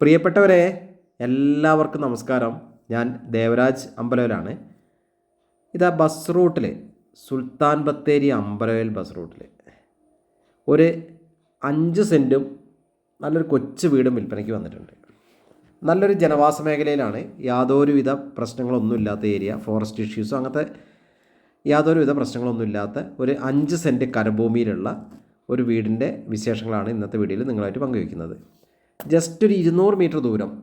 പ്രിയപ്പെട്ടവരെ എല്ലാവർക്കും നമസ്കാരം. ഞാൻ ദേവരാജ് അമ്പലവലാണ് ഇതാ ബസ് റൂട്ടിൽ സുൽത്താൻ ബത്തേരി അമ്പലവയൽ ബസ് റൂട്ടിൽ ഒരു അഞ്ച് സെന്റും നല്ലൊരു കൊച്ചു വീടും വിൽപ്പനയ്ക്ക് വന്നിട്ടുണ്ട്. നല്ലൊരു ജനവാസ മേഖലയിലാണ്. യാതൊരുവിധ പ്രശ്നങ്ങളൊന്നുമില്ലാത്ത ഏരിയ. ഫോറസ്റ്റ് ഇഷ്യൂസോ അങ്ങനത്തെ യാതൊരുവിധ പ്രശ്നങ്ങളൊന്നുമില്ലാത്ത ഒരു അഞ്ച് സെന്റ് കരഭൂമിയിലുള്ള ഒരു വീടിന്റെ വിശേഷങ്ങളാണ് ഇന്നത്തെ വീഡിയോയിൽ നിങ്ങളായിട്ട് പങ്കുവയ്ക്കുന്നത്. ജസ്റ്റ് ഒരു ഇരുന്നൂറ് മീറ്റർ ദൂരം.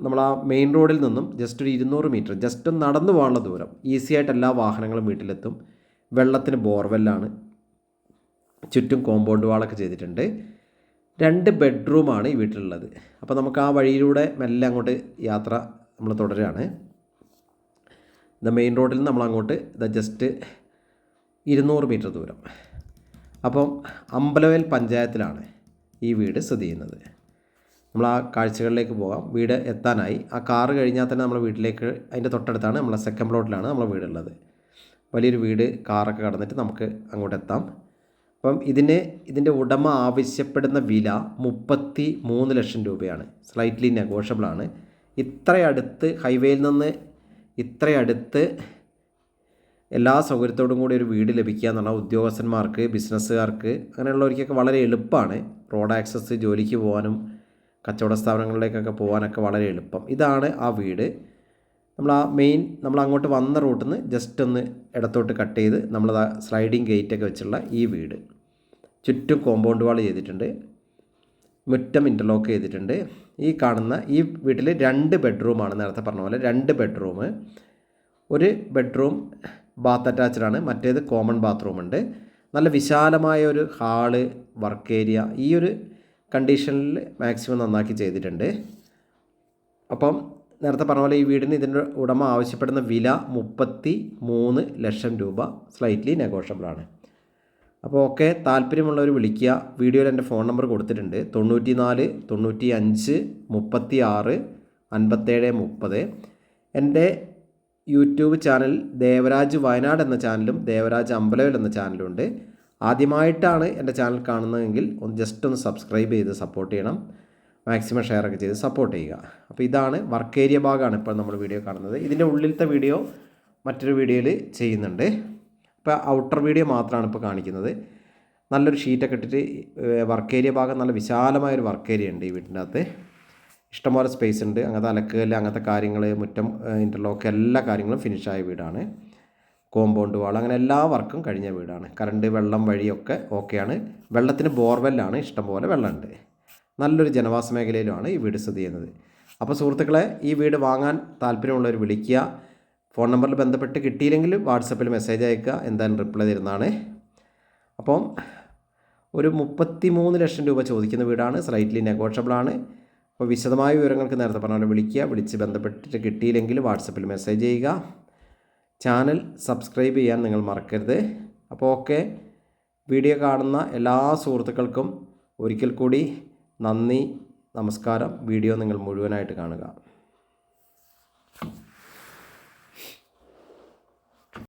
നമ്മൾ ആ മെയിൻ റോഡിൽ നിന്നും ജസ്റ്റ് ഒരു ഇരുന്നൂറ് മീറ്റർ ജസ്റ്റ് ഒന്ന് നടന്നു പോകാനുള്ള ദൂരം. ഈസി ആയിട്ട് എല്ലാ വാഹനങ്ങളും വീട്ടിലെത്തും. വെള്ളത്തിന് ബോർവെല്ലാണ് ചുറ്റും കോമ്പൗണ്ട് വാളൊക്കെ ചെയ്തിട്ടുണ്ട്. രണ്ട് ബെഡ്റൂമാണ് ഈ വീട്ടിലുള്ളത്. അപ്പോൾ നമുക്ക് ആ വഴിയിലൂടെ മെല്ലെ അങ്ങോട്ട് യാത്ര നമ്മൾ തുടരുകയാണ്. ദ മെയിൻ റോഡിൽ നിന്ന് നമ്മൾ അങ്ങോട്ട് ദ ജസ്റ്റ് ഇരുന്നൂറ് മീറ്റർ ദൂരം. അപ്പം അമ്പലവേൽ പഞ്ചായത്തിലാണ് ഈ വീട് സ്ഥിതി ചെയ്യുന്നത്. നമ്മൾ ആ കാഴ്ചകളിലേക്ക് പോകാം. വീട് എത്താനായി. ആ കാറ് കഴിഞ്ഞാൽ തന്നെ നമ്മൾ വീട്ടിലേക്ക് അതിന്റെ തൊട്ടടുത്താണ് നമ്മളെ സെക്കൻഡ് പ്ലോട്ടിലാണ് നമ്മളെ വീടുള്ളത്. വലിയൊരു വീട് കാറൊക്കെ കടന്നിട്ട് നമുക്ക് അങ്ങോട്ട് എത്താം. അപ്പം ഇതിന് ഇതിന്റെ ഉടമ ആവശ്യപ്പെടുന്ന വില മുപ്പത്തി മൂന്ന് ലക്ഷം രൂപയാണ്. സ്ലൈറ്റ്ലി നെഗോഷ്യബിളാണ് ഇത്രയടുത്ത് ഹൈവേയിൽ നിന്ന് ഇത്രയടുത്ത് എല്ലാ സൗകര്യത്തോടും കൂടി ഒരു വീട് ലഭിക്കുക എന്നുള്ള ഉദ്യോഗസ്ഥന്മാർക്ക് ബിസിനസ്സുകാർക്ക് അങ്ങനെയുള്ളവർക്കൊക്കെ വളരെ എളുപ്പമാണ്. റോഡ് ആക്സസ് ജോലിക്ക് പോകാനും കച്ചവട സ്ഥാപനങ്ങളിലേക്കൊക്കെ പോകാനൊക്കെ വളരെ എളുപ്പം. ഇതാണ് ആ വീട്. നമ്മൾ ആ മെയിൻ നമ്മൾ അങ്ങോട്ട് വന്ന റൂട്ടിൽ നിന്ന് ജസ്റ്റ് ഒന്ന് ഇടത്തോട്ട് കട്ട് ചെയ്ത് നമ്മൾ സ്ലൈഡിങ് ഗേറ്റൊക്കെ വെച്ചുള്ള ഈ വീട്. ചുറ്റും കോമ്പൗണ്ട് വാൾ ചെയ്തിട്ടുണ്ട്. മുറ്റം ഇന്റർലോക്ക് ചെയ്തിട്ടുണ്ട്. ഈ കാണുന്ന ഈ വീട്ടിൽ രണ്ട് ബെഡ്റൂമാണ് നേരത്തെ പറഞ്ഞ പോലെ രണ്ട് ബെഡ്റൂം ഒരു ബെഡ്റൂം ബാത്ത് അറ്റാച്ച്ഡ് ആണ്. മറ്റേത് കോമൺ ബാത്റൂം ഉണ്ട്. നല്ല വിശാലമായ ഒരു ഹാൾ വർക്ക് ഏരിയ ഈ ഒരു കണ്ടീഷനിൽ മാക്സിമം നന്നാക്കി ചെയ്തിട്ടുണ്ട്. അപ്പം നേരത്തെ പറഞ്ഞ പോലെ ഈ വീടിന് ഇതിന്റെ ഉടമ ആവശ്യപ്പെടുന്ന വില മുപ്പത്തി മൂന്ന് ലക്ഷം രൂപ സ്ലൈറ്റ്ലി നെഗോഷ്യബിളാണ് അപ്പോൾ ഓക്കെ താല്പര്യമുള്ളവർ വിളിക്കുക. വീഡിയോയിൽ എന്റെ ഫോൺ നമ്പർ കൊടുത്തിട്ടുണ്ട്. തൊണ്ണൂറ്റി നാല് തൊണ്ണൂറ്റി അഞ്ച് മുപ്പത്തി ആറ് അൻപത്തേഴ് മുപ്പത്. എന്റെ യൂട്യൂബ് ചാനൽ ദേവരാജ് വയനാട് എന്ന ചാനലും ദേവരാജ് അമ്പലവൽ എന്ന ചാനലും ഉണ്ട്. ആദ്യമായിട്ടാണ് എന്റെ ചാനൽ കാണുന്നതെങ്കിൽ ഒന്ന് ജസ്റ്റ് ഒന്ന് സബ്സ്ക്രൈബ് ചെയ്ത് സപ്പോർട്ട് ചെയ്യണം. മാക്സിമം ഷെയർ ഒക്കെ ചെയ്ത് സപ്പോർട്ട് ചെയ്യുക. അപ്പോൾ ഇതാണ് വർക്ക് ഏരിയ ഭാഗമാണ് ഇപ്പോൾ നമ്മൾ വീഡിയോ കാണുന്നത്. ഇതിന്റെ ഉള്ളിലത്തെ വീഡിയോ മറ്റൊരു വീഡിയോയിൽ ചെയ്യുന്നുണ്ട്. ഇപ്പോൾ ഔട്ടർ വീഡിയോ മാത്രമാണ് ഇപ്പോൾ കാണിക്കുന്നത്. നല്ലൊരു ഷീറ്റൊക്കെ ഇട്ടിട്ട് വർക്ക് ഏരിയ ഭാഗം നല്ല വിശാലമായൊരു വർക്ക് ഏരിയ ഉണ്ട് ഈ വീടിന്റെ അകത്ത്. ഇഷ്ടംപോലെ സ്പേസ് ഉണ്ട്. അങ്ങനത്തെ അലക്കുകല്ല് അങ്ങനത്തെ കാര്യങ്ങൾ മുറ്റം ഇന്റർലോക്ക് എല്ലാ കാര്യങ്ങളും ഫിനിഷായ വീടാണ്. കോമ്പൗണ്ട് വാൾ അങ്ങനെ എല്ലാ വർക്കും കഴിഞ്ഞ വീടാണ്. കറണ്ട് വെള്ളം വഴിയൊക്കെ ഓക്കെയാണ്. വെള്ളത്തിന് ബോർവെല്ലാണ്. ഇഷ്ടംപോലെ വെള്ളമുണ്ട്. നല്ലൊരു ജനവാസ മേഖലയിലുമാണ് ഈ വീട് സ്ഥിതി ചെയ്യുന്നത്. അപ്പോൾ സുഹൃത്തുക്കളെ ഈ വീട് വാങ്ങാൻ താല്പര്യമുള്ളവർ വിളിക്കുക. ഫോൺ നമ്പറിൽ ബന്ധപ്പെട്ട് കിട്ടിയില്ലെങ്കിൽ വാട്സപ്പിൽ മെസ്സേജ് അയക്കുക. എന്തായാലും റിപ്ലൈ തരുന്നതാണ്. അപ്പം ഒരു മുപ്പത്തി മൂന്ന് ലക്ഷം രൂപ ചോദിക്കുന്ന വീടാണ്. സ്ലൈറ്റ്ലി നെഗോഷ്യബിളാണ് അപ്പോൾ വിശദമായ വിവരങ്ങൾക്ക് നേരത്തെ പറഞ്ഞ പോലെ വിളിക്കുക. വിളിച്ച് ബന്ധപ്പെട്ടിട്ട് കിട്ടിയില്ലെങ്കിൽ വാട്സപ്പിൽ മെസ്സേജ് ചെയ്യുക. ചാനൽ സബ്സ്ക്രൈബ് ചെയ്യാൻ നിങ്ങൾ മറക്കരുത്. അപ്പോൾ ഓക്കെ. വീഡിയോ കാണുന്ന എല്ലാ സുഹൃത്തുക്കൾക്കും ഒരിക്കൽ കൂടി നന്ദി നമസ്കാരം. വീഡിയോ നിങ്ങൾ മുഴുവനായിട്ട് കാണുക.